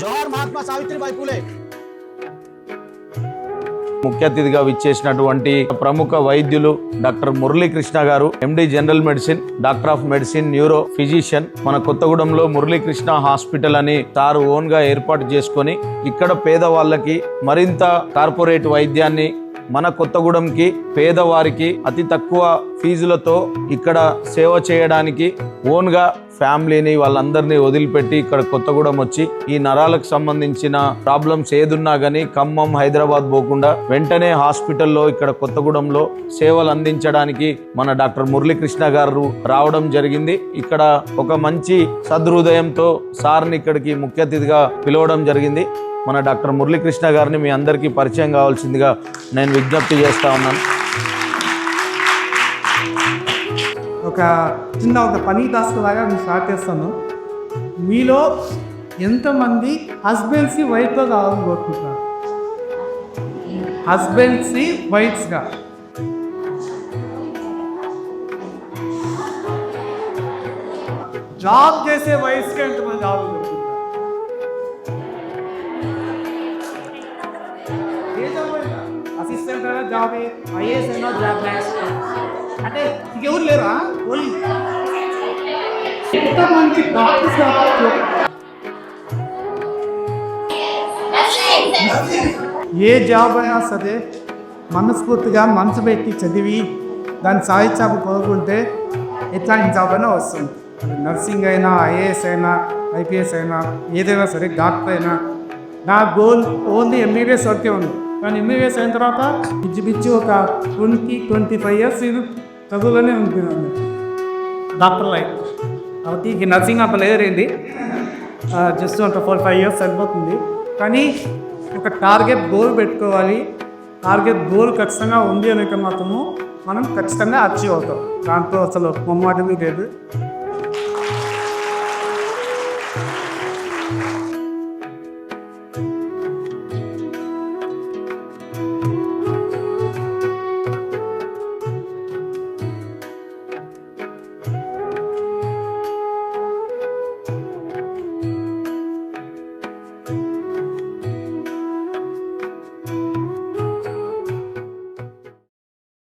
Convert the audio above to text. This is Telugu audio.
జోహార్ మహాత్మా సావిత్రిబాయి పూలే. ముఖ్య అతిథిగా విచ్చేసినటువంటి ప్రముఖ వైద్యులు డాక్టర్ మురళీకృష్ణ గారు MD general medicine doctor of medicine neuro physician మన కొత్తగూడెంలో మురళీకృష్ణ హాస్పిటల్ అని తారు ఓన్గా ఏర్పాటు చేసుకొని ఇక్కడ పేదవాళ్ళకి మరింత కార్పొరేట్ వైద్యాన్ని మన కొత్తగూడెంకి పేదవారికి అతి తక్కువ ఫీజులతో ఇక్కడ సేవ చేయడానికి ఓన్గా ఫ్యామిలీని వాళ్ళందరినీ వదిలిపెట్టి ఇక్కడ కొత్తగూడెం వచ్చి ఈ నరాలకు సంబంధించిన ప్రాబ్లమ్స్ ఏదున్నా కానీ ఖమ్మం హైదరాబాద్ పోకుండా వెంటనే హాస్పిటల్లో ఇక్కడ కొత్తగూడెంలో సేవలు అందించడానికి మన డాక్టర్ మురళీకృష్ణ గారు రావడం జరిగింది. ఇక్కడ ఒక మంచి సదృదయంతో సార్ని ఇక్కడికి ముఖ్య అతిథిగా పిలవడం జరిగింది. మన డాక్టర్ మురళీకృష్ణ గారిని మీ అందరికీ పరిచయం కావాల్సిందిగా నేను విజ్ఞప్తి చేస్తా ఉన్నాను. ఒక చిన్న ఒక పని టాస్క్ లాగా నేను స్టార్ట్ చేస్తాను. మీలో ఎంతమంది హస్బెండ్స్ని వైఫ్గా కావాలని కోరుకుంటున్నారు? హస్బెండ్స్ని వైఫ్స్గా జాబ్ చేసే వయసుకి ఎంతమంది జాబ్ జాబ్ అసిస్టెంట్ అయినా జాబ్ ఐఏఎస్ అయినా జాబ్ అంటే ఇంకెవరు లేరా? ఓన్లీ. ఎంతమంది డాక్టర్స్ ఏ జాబ్ అయినా సరే మనస్ఫూర్తిగా మనసు పెట్టి చదివి దాని సాధించాము కోరుకుంటే ఎట్లాంటి జాబ్ అయినా వస్తుంది. నర్సింగ్ అయినా ఐఏఎస్ అయినా ఐపీఎస్ అయినా ఏదైనా సరే డాక్టర్ అయినా. నా గోల్ ఓన్లీ ఎంబీబీఎస్ వరకే ఉంది. కానీ ఎంబీబీఎస్ అయిన తర్వాత పిచ్చి ఒక ట్వంటీ ట్వంటీ ఫైవ్ ఇయర్స్ ఇది. చదువులోనే ఉంటుంది డాక్టర్ లైఫ్. కాబట్టి ఈ నర్సింగ్ అంత లేదండి జస్ట్ అంత ఫోర్ ఫైవ్ ఇయర్స్ సరిపోతుంది. కానీ ఒక టార్గెట్ గోల్ పెట్టుకోవాలి. టార్గెట్ గోల్ ఖచ్చితంగా ఉంది అనేక మాత్రము మనం ఖచ్చితంగా అచీవ్ అవుతాం. దాంతో అసలు మొమ్మాటమే లేదు.